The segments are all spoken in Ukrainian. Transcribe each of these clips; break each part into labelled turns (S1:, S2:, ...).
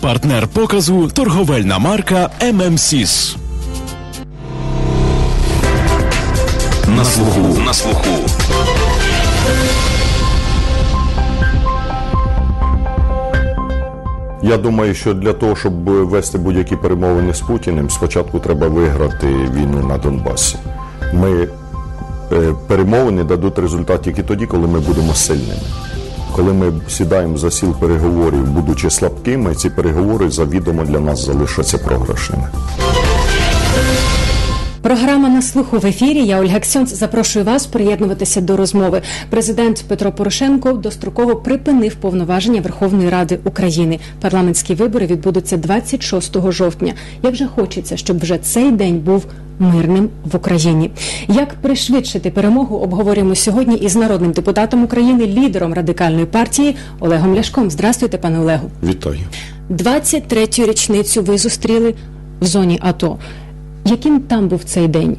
S1: Партнер показу торговельна марка ММСІС.
S2: На слуху. На слуху.
S3: Я думаю, що для того, щоб вести будь-які перемовини з Путіним, спочатку треба виграти війну на Донбасі. Ми е, перемовини дадуть результат тільки тоді, коли ми будемо сильними. Коли ми сідаємо за сіл переговорів, будучи слабкими, ці переговори завідомо для нас залишаться програшними.
S4: Програма на слуху в ефірі. Я Ольга Ксьонц. Запрошую вас приєднуватися до розмови. Президент Петро Порошенко достроково припинив повноваження Верховної Ради України. Парламентські вибори відбудуться 26 жовтня. Як же хочеться, щоб вже цей день був мирним в Україні. Як пришвидшити перемогу, обговорюємо сьогодні із народним депутатом України, лідером радикальної партії Олегом Ляшком. Здравствуйте, пане Олегу.
S3: Вітаю.
S4: 23-ю річницю ви зустріли в зоні АТО. Яким там був цей день?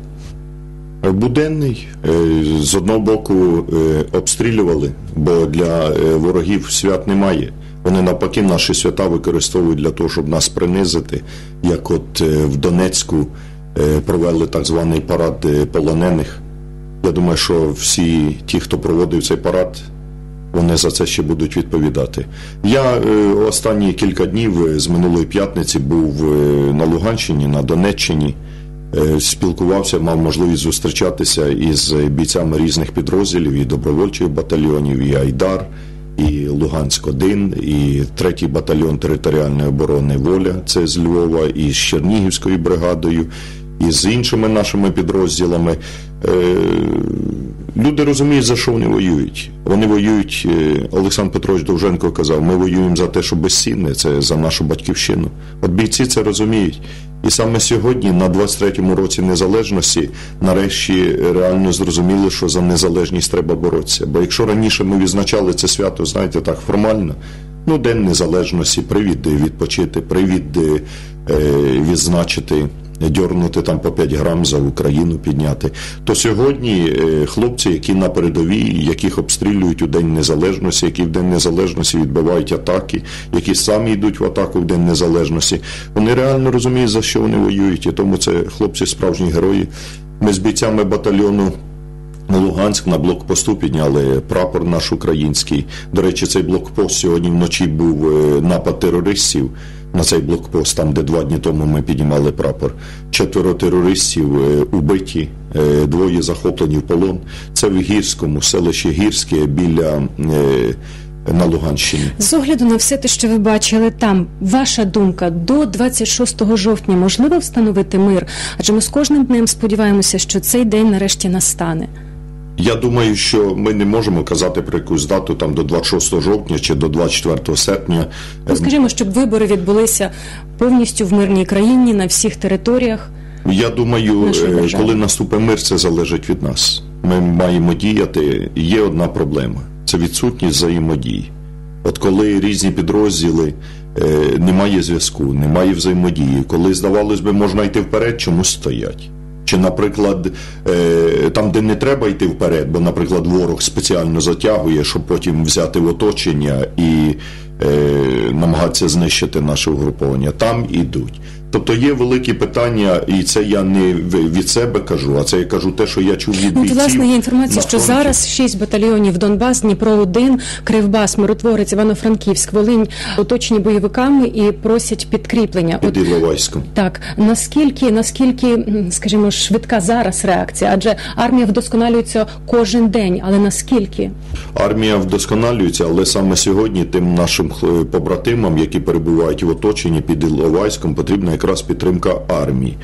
S3: Буденний Е, з одного боку е, обстрілювали, бо для е, ворогів свят немає. Вони навпаки наші свята використовують для того, щоб нас принизити, як от в Донецьку провели так званий парад полонених. Я думаю, що всі ті, хто проводив цей парад, вони за це ще будуть відповідати. Я останні кілька днів з минулої п'ятниці був на Луганщині, на Донеччині. Е, спілкувався, мав можливість зустрічатися із бійцями різних підрозділів і добровольчих батальйонів, і Айдар, і Луганськ 1 і третій батальйон територіальної оборони Воля, це з Львова, і з Чернігівською бригадою, і з іншими нашими підрозділами. Е, люди розуміють, за що вони воюють. Вони воюють. Е, Олександр Петрович Довженко казав: ми воюємо за те, що безцінне, це за нашу батьківщину. От бійці це розуміють. І саме сьогодні, на 23-му році незалежності, нарешті реально зрозуміли, що за незалежність треба боротися. Бо якщо раніше ми відзначали це свято, знаєте, так формально, ну День Незалежності, привід відпочити, привід е, відзначити дьорнути там по 5 грам за Україну підняти. То сьогодні е, хлопці, які на передовій, яких обстрілюють у День Незалежності, які в День Незалежності відбивають атаки, які самі йдуть в атаку в День Незалежності, вони реально розуміють, за що вони воюють. І тому це хлопці справжні герої. Ми з бійцями батальйону. Луганськ на блокпосту підняли прапор наш український. До речі, цей блокпост сьогодні вночі був е, напад терористів на цей блокпост, там де два дні тому ми піднімали прапор. Четверо терористів е, убиті, е, двоє захоплені в полон. Це в гірському селищі Гірське біля. Е, на Луганщині
S4: з огляду на все те, що ви бачили там, ваша думка до 26 жовтня можливо встановити мир? Адже ми з кожним днем сподіваємося, що цей день нарешті настане.
S3: Я думаю, що ми не можемо казати про якусь дату там до 26 жовтня чи до 24 серпня.
S4: Ну, скажімо, щоб вибори відбулися повністю в мирній країні на всіх територіях.
S3: Я думаю, е, коли наступить мир, це залежить від нас. Ми маємо діяти. Є одна проблема: це відсутність взаємодії. От коли різні підрозділи е, немає зв'язку, немає взаємодії, коли здавалось би, можна йти вперед, чомусь стоять. Чи, наприклад, е, там, де не треба йти вперед, бо, наприклад, ворог спеціально затягує, щоб потім взяти в оточення і намагатися знищити наше угруповання, там ідуть. Тобто є великі питання, і це я не від себе кажу, а це я кажу те, що я чув від
S4: ну, власне є інформація, що зараз шість батальйонів Донбас, Дніпро 1 Кривбас, Миротворець, Івано-Франківськ, Волинь оточені бойовиками і просять підкріплення.
S3: Під Іловайськом.
S4: Так наскільки наскільки, скажімо, швидка зараз реакція? Адже армія вдосконалюється кожен день, але наскільки
S3: армія вдосконалюється, але саме сьогодні тим нашим побратимам, які перебувають в оточенні під Іловайськом, потрібна якраз підтримка армії,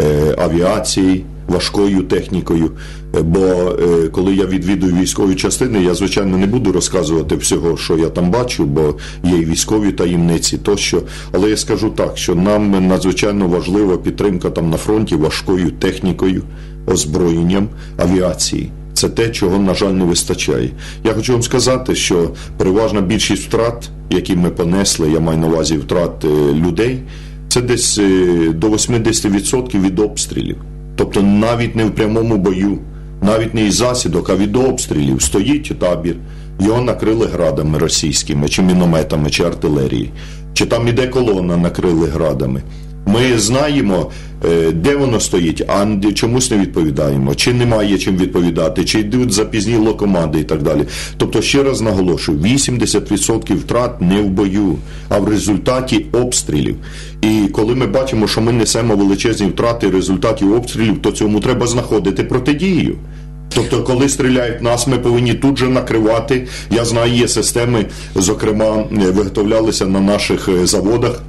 S3: е, авіації, важкою технікою. Е, бо е, коли я відвідую військові частини, я звичайно не буду розказувати всього, що я там бачу, бо є і військові таємниці тощо. Але я скажу так, що нам надзвичайно важлива підтримка там на фронті важкою технікою, озброєнням авіації. Це те, чого, на жаль, не вистачає. Я хочу вам сказати, що переважна більшість втрат, які ми понесли, я маю на увазі втрат людей це десь е, до 80% від обстрілів. Тобто навіть не в прямому бою, навіть не із засідок, а від обстрілів стоїть табір. Його накрили градами російськими, чи мінометами, чи артилерією. чи там іде колона, накрили градами. Ми знаємо, е, де воно стоїть, а чомусь не відповідаємо, чи немає чим відповідати, чи йдуть запізніло команди і так далі. Тобто, ще раз наголошую: 80% втрат не в бою, а в результаті обстрілів. І коли ми бачимо, що ми несемо величезні втрати в результаті обстрілів, то цьому треба знаходити протидію. Тобто, коли стріляють нас, ми повинні тут же накривати. Я знаю, є системи, зокрема, е, виготовлялися на наших е, заводах.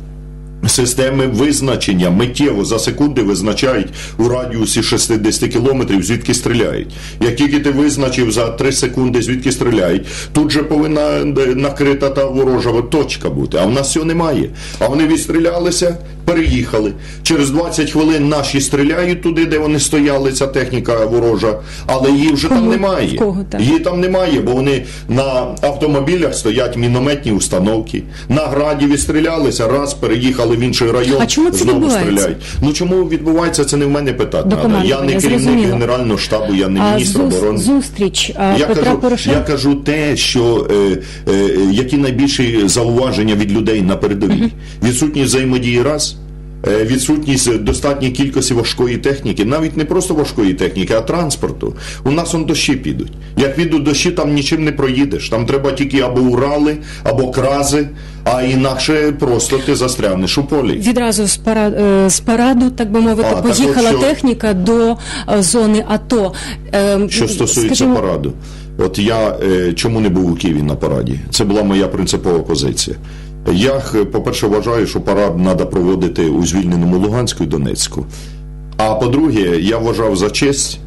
S3: Системи визначення миттєво за секунди визначають у радіусі 60 кілометрів, звідки стріляють. Як тільки ти визначив за 3 секунди, звідки стріляють, тут же повинна е, накрита та ворожа точка бути. А в нас цього немає. А вони відстрілялися, переїхали. Через 20 хвилин наші стріляють туди, де вони стояли, ця техніка ворожа, але її вже
S4: Кого?
S3: там немає.
S4: Кого так?
S3: Її там немає, бо вони на автомобілях стоять мінометні установки. На граді відстрілялися, раз переїхали в інший район.
S4: А чому це
S3: знову
S4: відбувається?
S3: стріляють. Ну чому відбувається, це не в мене питати. Я не керівник
S4: зрозуміло.
S3: генерального штабу, я не
S4: А
S3: міністр
S4: зу...
S3: оборони.
S4: зустріч а,
S3: Я
S4: Петра
S3: кажу,
S4: Порошенка.
S3: я кажу те, що е, е, які найбільші зауваження від людей на передовій. Відсутність взаємодії раз. Е, Відсутність достатньої кількості важкої техніки, навіть не просто важкої техніки, а транспорту. У нас он дощі підуть. Як підуть дощі, там нічим не проїдеш. Там треба тільки або Урали, або крази, а інакше просто ти застрягнеш у полі.
S4: Відразу з параду, з параду, так би мовити,
S3: А, так
S4: поїхала
S3: що-
S4: техніка до е, зони АТО. Ем,
S3: Що стосується
S4: скажімо,
S3: параду, от я е, чому не був у Києві на параді? Це була моя принципова позиція. Я, по-перше, вважаю, що парад треба проводити у звільненому Луганську і Донецьку. А по-друге, я вважав за честь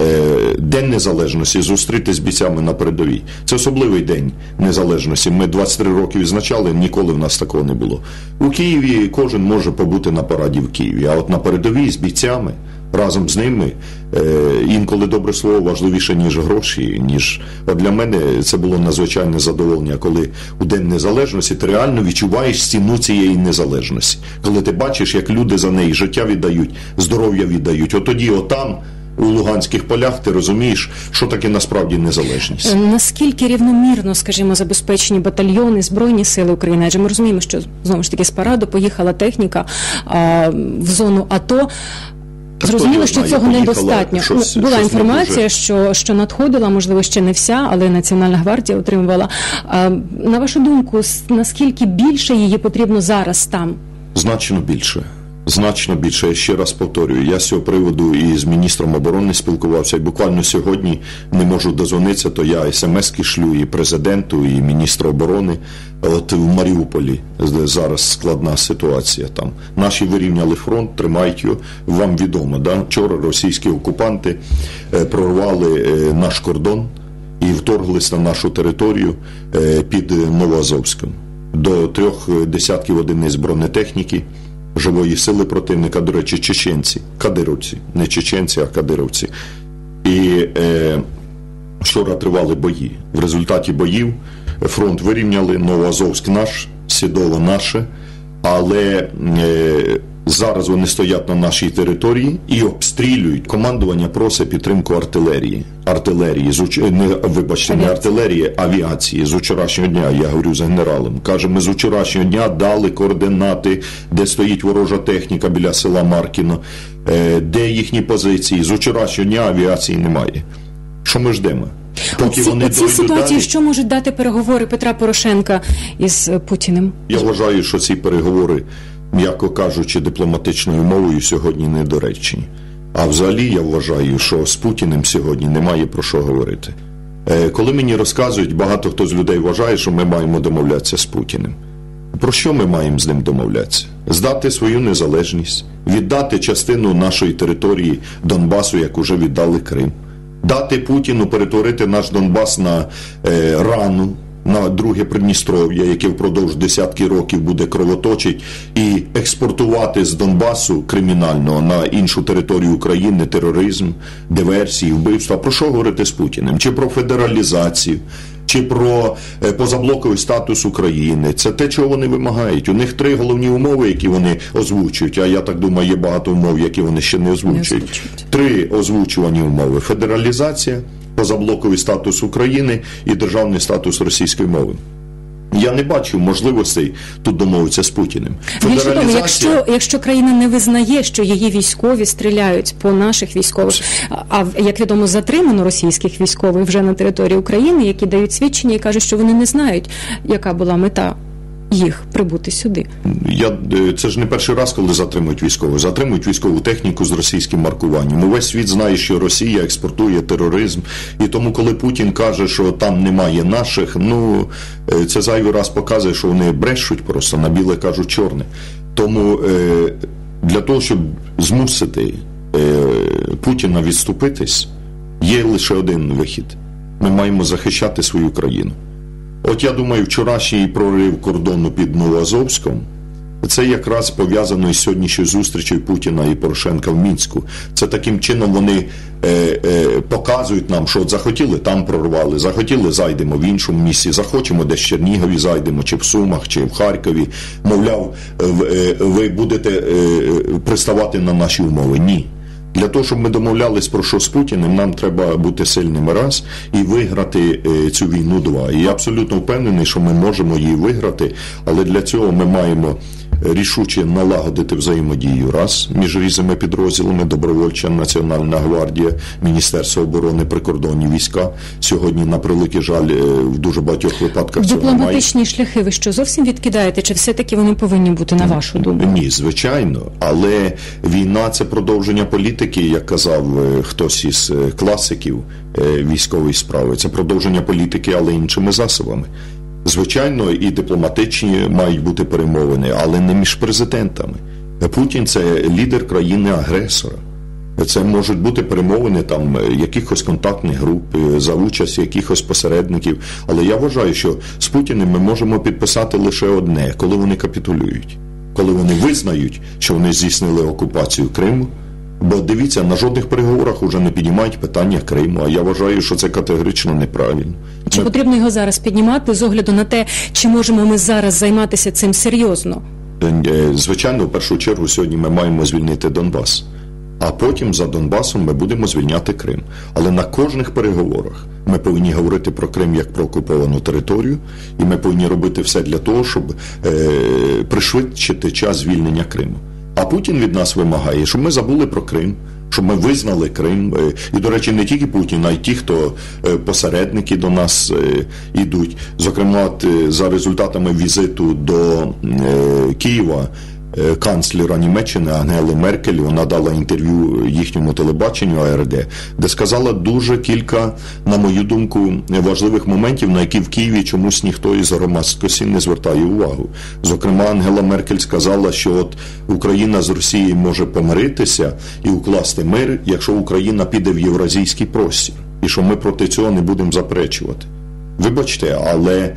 S3: е, День Незалежності зустрітися з бійцями на передовій. Це особливий день незалежності. Ми 23 роки відзначали, ніколи в нас такого не було. У Києві кожен може побути на параді в Києві, а от на передовій з бійцями. Разом з ними е, інколи добре слово важливіше, ніж гроші. Ніж от для мене це було надзвичайне задоволення, коли у День Незалежності ти реально відчуваєш ціну цієї незалежності. Коли ти бачиш, як люди за неї життя віддають, здоров'я віддають. От тоді, отам, у Луганських полях, ти розумієш, що таке насправді незалежність.
S4: Е, Наскільки рівномірно, скажімо, забезпечені батальйони збройні сили України? Адже ми розуміємо, що знову ж таки з параду поїхала техніка а, в зону АТО. Зрозуміло, що цього недостатньо.
S3: щось-
S4: Ну, Була
S3: щось
S4: інформація, що, що надходила, можливо, ще не вся, але Національна гвардія отримувала. А, на вашу думку, наскільки більше її потрібно зараз там?
S3: Значно більше. Значно більше. Я ще раз повторюю. Я з цього приводу і з міністром оборони спілкувався. І буквально сьогодні не можу дозвонитися, то я смс-ки шлю і президенту, і міністру оборони. От в Маріуполі зараз складна ситуація. Там наші вирівняли фронт, тримають його. Вам відомо, да? Вчора російські окупанти е, прорвали е, наш кордон і вторглись на нашу територію е, під Новоазовськом. До трьох десятків одиниць бронетехніки, живої сили противника, до речі, чеченці, кадировці, не чеченці, а кадировці. І е, вчора тривали бої. В результаті боїв фронт вирівняли, Новоазовськ наш, Сідово наше, але е, зараз вони стоять на нашій території і обстрілюють. Командування просить підтримку артилерії. Артилерії з уч... не вибачте, не артилерії, авіації з вчорашнього дня. Я говорю з генералом. Каже, ми з вчорашнього дня дали координати, де стоїть ворожа техніка біля села Маркіно, е, де їхні позиції. З вчорашнього дня авіації немає. Що ми ждемо? Поки
S4: Оці,
S3: вони
S4: оці ситуації,
S3: далі,
S4: що можуть дати переговори Петра Порошенка із Путіним?
S3: Я вважаю, що ці переговори, м'яко кажучи, дипломатичною мовою сьогодні недоречні. А взагалі я вважаю, що з Путіним сьогодні немає про що говорити. Е, Коли мені розказують, багато хто з людей вважає, що ми маємо домовлятися з Путіним. Про що ми маємо з ним домовлятися? Здати свою незалежність, віддати частину нашої території Донбасу, як уже віддали Крим, дати Путіну перетворити наш Донбас на е, рану, на друге Придністров'я, яке впродовж десятки років буде кровоточить, і експортувати з Донбасу кримінального на іншу територію України тероризм, диверсії, вбивства. Про що говорити з Путіним? Чи про федералізацію? Чи про е, позаблоковий статус України. Це те, чого вони вимагають. У них три головні умови, які вони озвучують. А я так думаю, є багато умов, які вони ще не озвучують.
S4: озвучують.
S3: Три озвучувані умови: федералізація, позаблоковий статус України і державний статус російської мови. Я не бачу можливостей тут домовитися з Путіним.
S4: Більше того, якщо, якщо країна не визнає, що її військові стріляють по наших військових, а як відомо, затримано російських військових вже на території України, які дають свідчення і кажуть, що вони не знають, яка була мета їх прибути сюди.
S3: Я е, це ж не перший раз, коли затримують військових. Затримують військову техніку з російським маркуванням. Увесь світ знає, що Росія експортує тероризм. І тому, коли Путін каже, що там немає наших, ну е, це зайвий раз показує, що вони брешуть просто на біле кажуть чорне. Тому е, для того, щоб змусити Путіна відступитись, є лише один вихід. Ми маємо захищати свою країну. От я думаю, вчорашній прорив кордону під Новоазовськом це якраз пов'язано із сьогоднішньою зустрічю Путіна і Порошенка в Мінську. Це таким чином вони е, е, показують нам, що от захотіли там прорвали, захотіли зайдемо в іншому місці, захочемо десь в Чернігові зайдемо, чи в Сумах, чи в Харкові. Мовляв, е, е, ви будете е, приставати на наші умови. Ні. Для того, щоб ми домовлялись про що з Путіним, нам треба бути сильними раз і виграти е, цю війну два. І я абсолютно впевнений, що ми можемо її виграти, але для цього ми маємо рішуче налагодити взаємодію раз між різними підрозділами добровольча Національна гвардія, Міністерство оборони, прикордонні війська. Сьогодні, на превеликий жаль, е, в дуже багатьох випадках цього немає.
S4: Дипломатичні шляхи ви що зовсім відкидаєте? Чи все-таки вони повинні бути на вашу думку?
S3: Ні, звичайно, але війна це продовження політики, як казав е, хтось із е, класиків військової справи. Це продовження політики, але іншими засобами. Звичайно, і дипломатичні мають бути перемовини, але не між президентами. Путін це лідер країни-агресора. Це можуть бути перемовини там е, якихось контактних груп е, за участі якихось посередників. Але я вважаю, що з Путіним ми можемо підписати лише одне, коли вони капітулюють, коли вони визнають, що вони здійснили окупацію Криму. Бо дивіться, на жодних переговорах уже не піднімають питання Криму. А я вважаю, що це категорично неправильно.
S4: Чи
S3: Ми-
S4: потрібно його зараз піднімати з огляду на те, чи можемо ми зараз займатися цим серйозно?
S3: Е, Звичайно, в першу чергу сьогодні ми маємо звільнити Донбас, а потім за Донбасом ми будемо звільняти Крим. Але на кожних переговорах ми повинні говорити про Крим як про окуповану територію, і ми повинні робити все для того, щоб е, пришвидшити час звільнення Криму. А Путін від нас вимагає, щоб ми забули про Крим. Щоб ми визнали Крим, Е, і до речі, не тільки Путін, а й ті, хто е, посередники до нас йдуть. Зокрема, е, за результатами візиту до е, Києва е, канцлера Німеччини Ангели Меркель вона дала інтерв'ю їхньому телебаченню АРД, де сказала дуже кілька, на мою думку, важливих моментів, на які в Києві чомусь ніхто із громадськості не звертає увагу. Зокрема, Ангела Меркель сказала, що от Україна з Росією може помиритися і укласти мир, якщо Україна піде в євразійський простір, і що ми проти цього не будемо заперечувати. Вибачте, але е,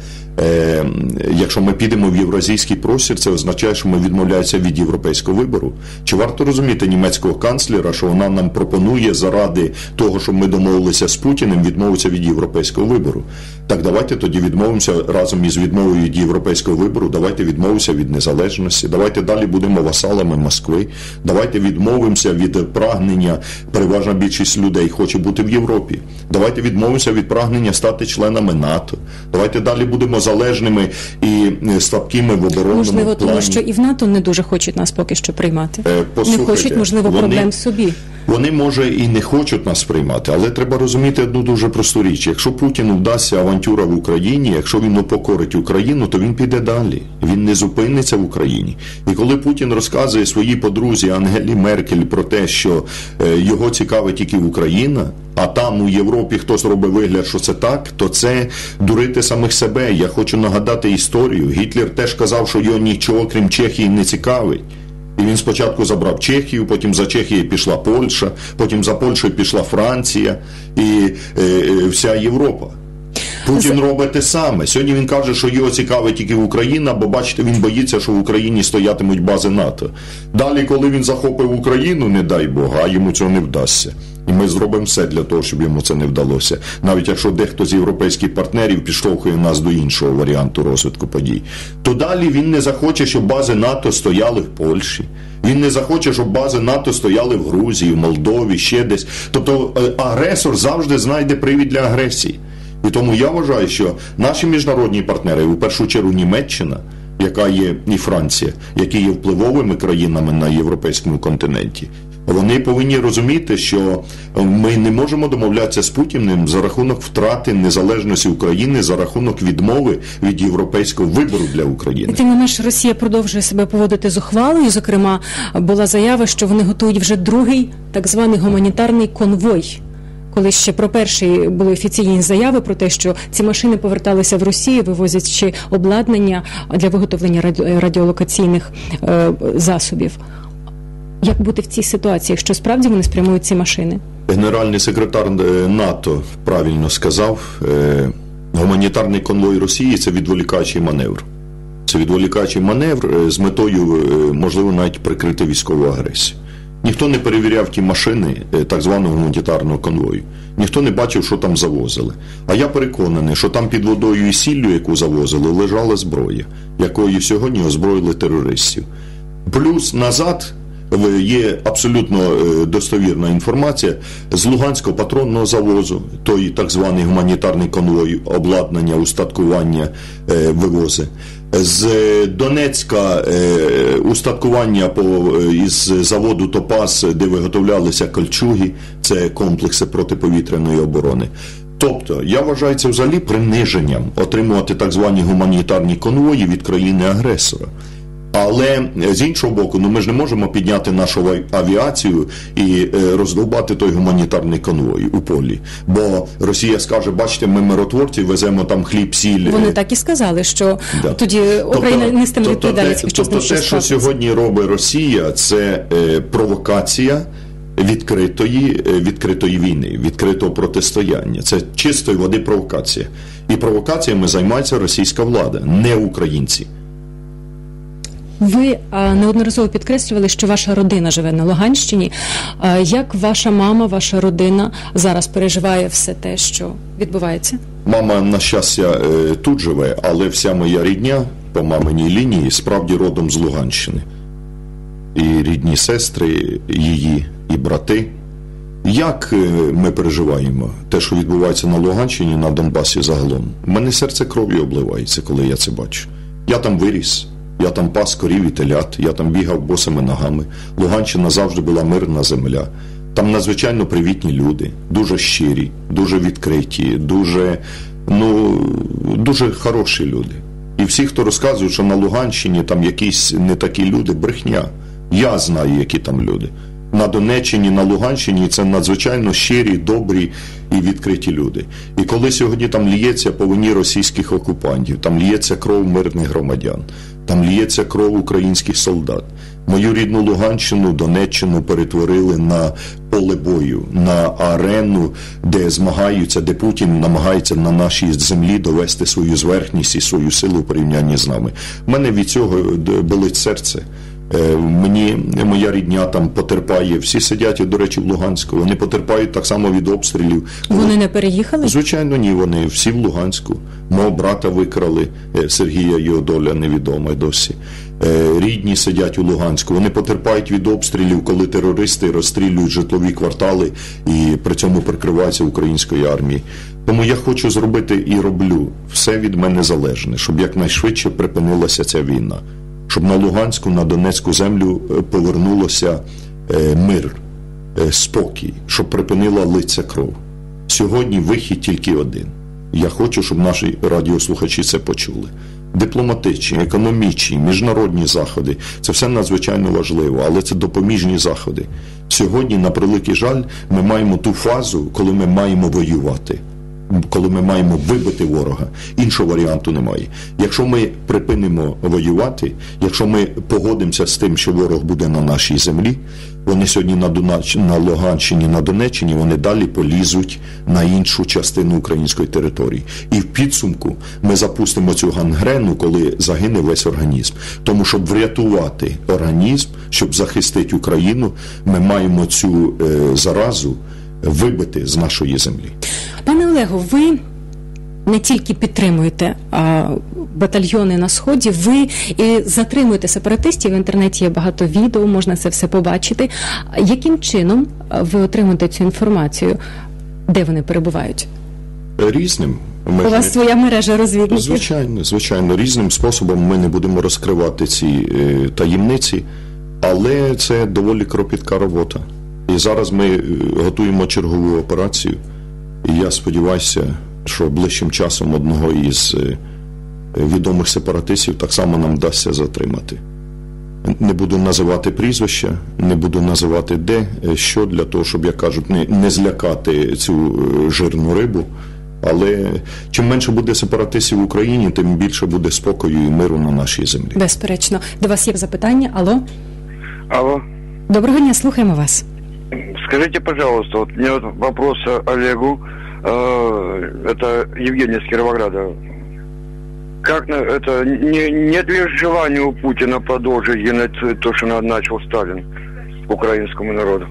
S3: якщо ми підемо в євразійський простір, це означає, що ми відмовляємося від європейського вибору. Чи варто розуміти німецького канцлера, що вона нам пропонує заради того, щоб ми домовилися з Путіним, відмовитися від європейського вибору? Так давайте тоді відмовимося разом із відмовою від європейського вибору. Давайте відмовимося від незалежності. Давайте далі будемо васалами Москви. Давайте відмовимося від прагнення. Переважна більшість людей хоче бути в Європі. Давайте відмовимося від прагнення стати членами НАТО. Давайте далі будемо залежними і е, слабкими в оборонному
S4: Можливо,
S3: плані.
S4: тому що і в НАТО не дуже хочуть нас поки що приймати.
S3: Е,
S4: Не хочуть, можливо,
S3: вони-
S4: проблем собі.
S3: Вони може і не хочуть нас приймати, але треба розуміти одну дуже просту річ. Якщо Путіну вдасться авантюра в Україні, якщо він упокорить Україну, то він піде далі. Він не зупиниться в Україні. І коли Путін розказує своїй подрузі Ангелі Меркель про те, що е, його цікавить тільки Україна, а там у Європі хтось робить вигляд, що це так, то це дурити самих себе. Я хочу нагадати історію. Гітлер теж казав, що його нічого крім Чехії не цікавить. І він спочатку забрав Чехію, потім за Чехією пішла Польща, потім за Польщею пішла Франція і е, е, вся Європа. Путін робить те саме. Сьогодні він каже, що його цікавить тільки Україна, бо бачите, він боїться, що в Україні стоятимуть бази НАТО. Далі, коли він захопив Україну, не дай Бог, а йому цього не вдасться. І ми зробимо все для того, щоб йому це не вдалося. Навіть якщо дехто з європейських партнерів підштовхує нас до іншого варіанту розвитку подій, то далі він не захоче, щоб бази НАТО стояли в Польщі. Він не захоче, щоб бази НАТО стояли в Грузії, в Молдові, ще десь. Тобто е, агресор завжди знайде привід для агресії. І тому я вважаю, що наші міжнародні партнери, у першу чергу Німеччина, яка є і Франція, які є впливовими країнами на європейському континенті. Вони повинні розуміти, що ми не можемо домовлятися з Путіним за рахунок втрати незалежності України, за рахунок відмови від європейського вибору для України.
S4: Тим не менш, Росія продовжує себе поводити зухвалою. Зокрема, була заява, що вони готують вже другий так званий гуманітарний конвой. Коли ще про перший були офіційні заяви про те, що ці машини поверталися в Росію, вивозячи обладнання для виготовлення раді- радіолокаційних е, засобів. Як бути в цій ситуації, якщо справді вони спрямують ці машини?
S3: Генеральний секретар е, НАТО правильно сказав: е, гуманітарний конвой Росії це відволікаючий маневр. Це відволікаючий маневр е, з метою, е, можливо, навіть прикрити військову агресію. Ніхто не перевіряв ті машини е, так званого гуманітарного конвою. Ніхто не бачив, що там завозили. А я переконаний, що там під водою і сіллю, яку завозили, лежала зброя, якою сьогодні озброїли терористів. Плюс назад є абсолютно е, достовірна інформація з Луганського патронного завозу, той так званий гуманітарний конвой, обладнання, устаткування е, вивози. З е, Донецька е, устаткування по, е, із заводу Топас, де виготовлялися кольчуги, це комплекси протиповітряної оборони. Тобто, я вважаю це взагалі приниженням отримувати так звані гуманітарні конвої від країни-агресора. Але е, з іншого боку, ну ми ж не можемо підняти нашу авіацію і е, роздовбати той гуманітарний конвой у полі. Бо Росія скаже: бачите, ми миротворці, веземо там хліб, сіль.
S4: Вони
S3: е,
S4: так і сказали, що
S3: Да.
S4: тоді Україна
S3: тобто
S4: відповідальність
S3: те,
S4: під час
S3: тобто те, що сьогодні робить Росія, це е, провокація відкритої, відкритої війни, відкритого протистояння. Це чистої води провокація. І провокаціями займається російська влада, не українці.
S4: Ви неодноразово підкреслювали, що ваша родина живе на Луганщині. Як ваша мама, ваша родина зараз переживає все те, що відбувається?
S3: Мама, на щастя, е, тут живе, але вся моя рідня по маминій лінії справді родом з Луганщини. І рідні сестри, її, і брати. Як е, ми переживаємо те, що відбувається на Луганщині, на Донбасі загалом? Мене серце кров'ю обливається, коли я це бачу. Я там виріс, я там пас корів і телят, я там бігав босими ногами. Луганщина завжди була мирна земля. Там надзвичайно привітні люди, дуже щирі, дуже відкриті, дуже, ну, дуже хороші люди. І всі, хто розказують, що на Луганщині там якісь не такі люди, брехня. Я знаю, які там люди. На Донеччині, на Луганщині це надзвичайно щирі, добрі і відкриті люди. І коли сьогодні там ліється по вині російських окупантів, там ліється кров мирних громадян, там ліється кров українських солдат. Мою рідну Луганщину, Донеччину перетворили на поле бою, на арену, де змагаються, де Путін намагається на нашій землі довести свою зверхність і свою силу в порівнянні з нами. У мене від цього болить серце. Е, Мені моя рідня там потерпає. Всі сидять, до речі, в Луганську. Вони потерпають так само від обстрілів.
S4: Вони не переїхали?
S3: Звичайно, ні, вони всі в Луганську. Мого брата викрали е, Сергія його доля невідома досі. Е, Рідні сидять у Луганську. Вони потерпають від обстрілів, коли терористи розстрілюють житлові квартали і при цьому прикриваються української армії. Тому я хочу зробити і роблю все від мене залежне, щоб якнайшвидше припинилася ця війна, щоб на Луганську, на Донецьку землю е, повернулося е, мир, е, спокій, щоб припинила лиця кров. Сьогодні вихід тільки один. Я хочу, щоб наші радіослухачі це почули. Дипломатичні, економічні, міжнародні заходи це все надзвичайно важливо, але це допоміжні заходи. Сьогодні, на превеликий жаль, ми маємо ту фазу, коли ми маємо воювати. Коли ми маємо вибити ворога, іншого варіанту немає. Якщо ми припинимо воювати, якщо ми погодимося з тим, що ворог буде на нашій землі, вони сьогодні на Дунач... на Луганщині, на Донеччині, вони далі полізуть на іншу частину української території. І в підсумку ми запустимо цю гангрену, коли загине весь організм. Тому, щоб врятувати організм, щоб захистити Україну, ми маємо цю е, заразу вибити з нашої землі.
S4: Пане Олегу, ви не тільки підтримуєте а, батальйони на сході, ви і затримуєте сепаратистів. В інтернеті є багато відео, можна це все побачити. Яким чином ви отримуєте цю інформацію? Де вони перебувають?
S3: різним. Ми
S4: У вас
S3: не-
S4: своя мережа розвідників.
S3: Звичайно, звичайно, різним способом ми не будемо розкривати ці е, таємниці, але це доволі кропітка робота. І зараз ми е, готуємо чергову операцію. І я сподіваюся, що ближчим часом одного із е, відомих сепаратистів так само нам вдасться затримати. Не буду називати прізвища, не буду називати де, е, що для того, щоб, як кажуть, не, не злякати цю жирну рибу. Але чим менше буде сепаратистів в Україні, тим більше буде спокою і миру на нашій землі.
S4: Безперечно. До вас є запитання. Алло?
S5: Алло.
S4: Доброго дня, слухаємо вас.
S5: Скажите, пожалуйста, вот у меня вот вопрос Олегу. Э, Это Евгений из Кировограда. Как на это не, нет ли желания у Путина продолжить геноцид, то, что на- начал Сталин украинскому народу?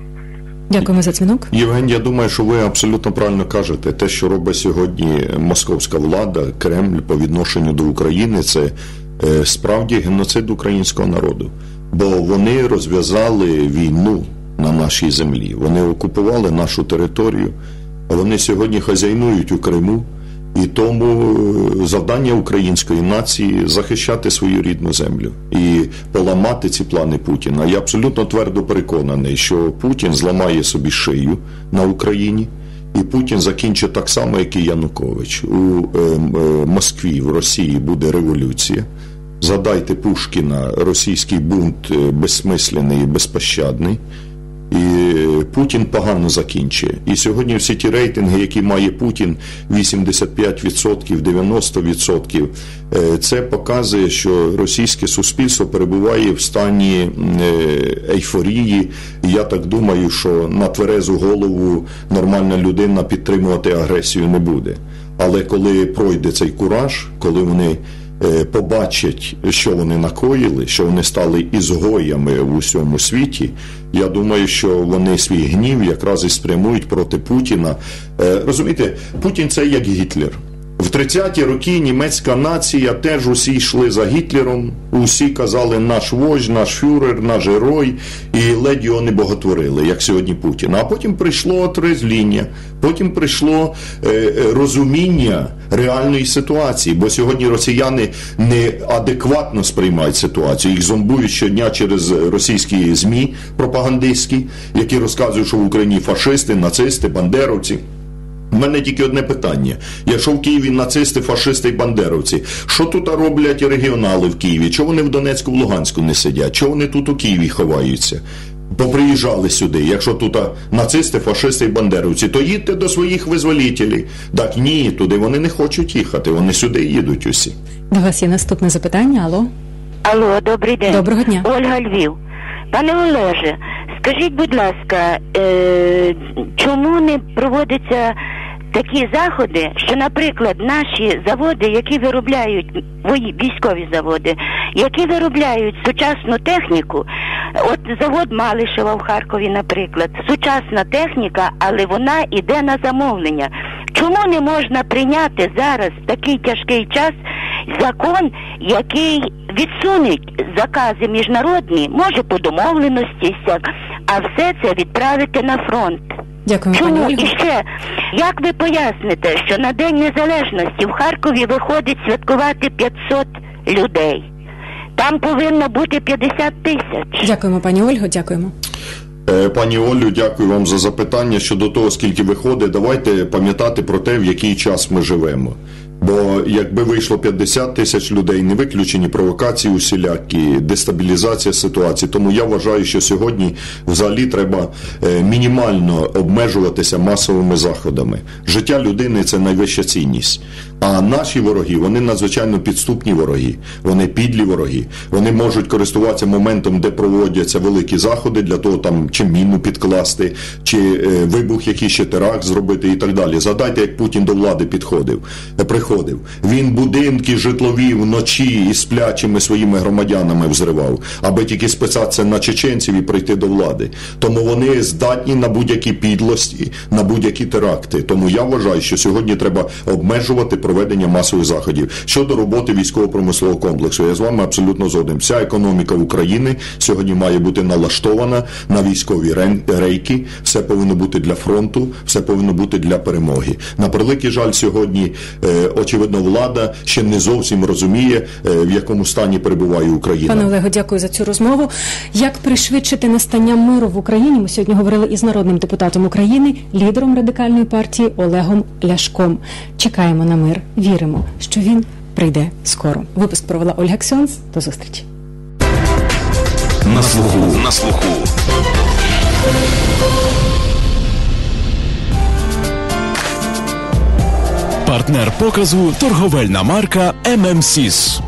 S4: Дякуємо за дзвінок.
S3: Євген, я думаю, що ви абсолютно правильно кажете. Те, що робить сьогодні московська влада, Кремль по відношенню до України, це е, справді геноцид українського народу. Бо вони розв'язали війну на нашій землі. Вони окупували нашу територію. Вони сьогодні хазяйнують у Криму. І тому е, завдання української нації захищати свою рідну землю і поламати ці плани Путіна. Я абсолютно твердо переконаний, що Путін зламає собі шию на Україні, і Путін закінчить так само, як і Янукович. У е, е, Москві, в Росії буде революція. Задайте Пушкіна російський бунт безсмислений і безпощадний. І Путін погано закінчує. І сьогодні всі ті рейтинги, які має Путін, 85%, 90%, е, це показує, що російське суспільство перебуває в стані е, ейфорії. Я так думаю, що на тверезу голову нормальна людина підтримувати агресію не буде. Але коли пройде цей кураж, коли вони побачать, що вони накоїли, що вони стали ізгоями в усьому світі. Я думаю, що вони свій гнів якраз і спрямують проти Путіна. Е, Розумієте, Путін це як Гітлер. В 30-ті роки німецька нація теж усі йшли за Гітлером, усі казали наш вождь, наш фюрер, наш герой, і ледь його не боготворили, як сьогодні Путін. А потім прийшло отрезвління, потім прийшло е, е, розуміння реальної ситуації, бо сьогодні росіяни неадекватно сприймають ситуацію. Їх зомбують щодня через російські ЗМІ пропагандистські, які розказують, що в Україні фашисти, нацисти, бандеровці. У мене тільки одне питання. Якщо в Києві нацисти, фашисти і бандеровці, що тут роблять регіонали в Києві? Чого вони в Донецьку, в Луганську не сидять? Чого вони тут у Києві ховаються? Поприїжджали сюди. Якщо тут а, нацисти, фашисти і бандеровці, то їдьте до своїх визволітелів. Так ні, туди вони не хочуть їхати, вони сюди їдуть усі.
S4: До вас є наступне запитання. Алло?
S6: Алло, добрий день.
S4: Доброго дня.
S6: Ольга Львів. Пане Олеже, скажіть, будь ласка, е, чому не проводяться такі заходи, що, наприклад, наші заводи, які виробляють військові заводи, які виробляють сучасну техніку, от завод Малишева в Харкові, наприклад, сучасна техніка, але вона йде на замовлення. Чому не можна прийняти зараз такий тяжкий час закон, який відсунуть закази міжнародні, може по домовленості, а все це відправити на фронт?
S4: Дякуємо,
S6: Чому
S4: Ольго.
S6: і ще як ви поясните, що на День Незалежності в Харкові виходить святкувати 500 людей? Там повинно бути 50 тисяч.
S4: Дякуємо, пані Ольго. Дякуємо.
S3: Е, Пані Олю, дякую вам за запитання щодо того, скільки виходить. Давайте пам'ятати про те, в який час ми живемо. Бо якби вийшло 50 тисяч людей, не виключені провокації усілякі, дестабілізація ситуації. Тому я вважаю, що сьогодні взагалі треба е, мінімально обмежуватися масовими заходами. Життя людини це найвища цінність. А наші вороги, вони надзвичайно підступні вороги, вони підлі вороги. Вони можуть користуватися моментом, де проводяться великі заходи, для того там чи міну підкласти, чи е, вибух, який ще теракт зробити і так далі. Згадайте, як Путін до влади підходив, е, приходив. Приходив. Він будинки житлові вночі із сплячими своїми громадянами взривав, аби тільки списатися на чеченців і прийти до влади. Тому вони здатні на будь-які підлості, на будь-які теракти. Тому я вважаю, що сьогодні треба обмежувати проведення масових заходів щодо роботи військово-промислового комплексу. Я з вами абсолютно згоден. Вся економіка України сьогодні має бути налаштована на військові рейки. Все повинно бути для фронту, все повинно бути для перемоги. На превеликий жаль, сьогодні е, очевидно влада ще не зовсім розуміє, е, в якому стані перебуває Україна.
S4: Пане Олего, дякую за цю розмову. Як пришвидшити настання миру в Україні? Ми сьогодні говорили із народним депутатом України, лідером радикальної партії Олегом Ляшком. Чекаємо на мир, віримо, що він прийде скоро. Випуск провела Ольга Ксьонс. До зустрічі.
S2: На слуху. На слуху.
S1: Партнер показу торговельна марка ММСІС.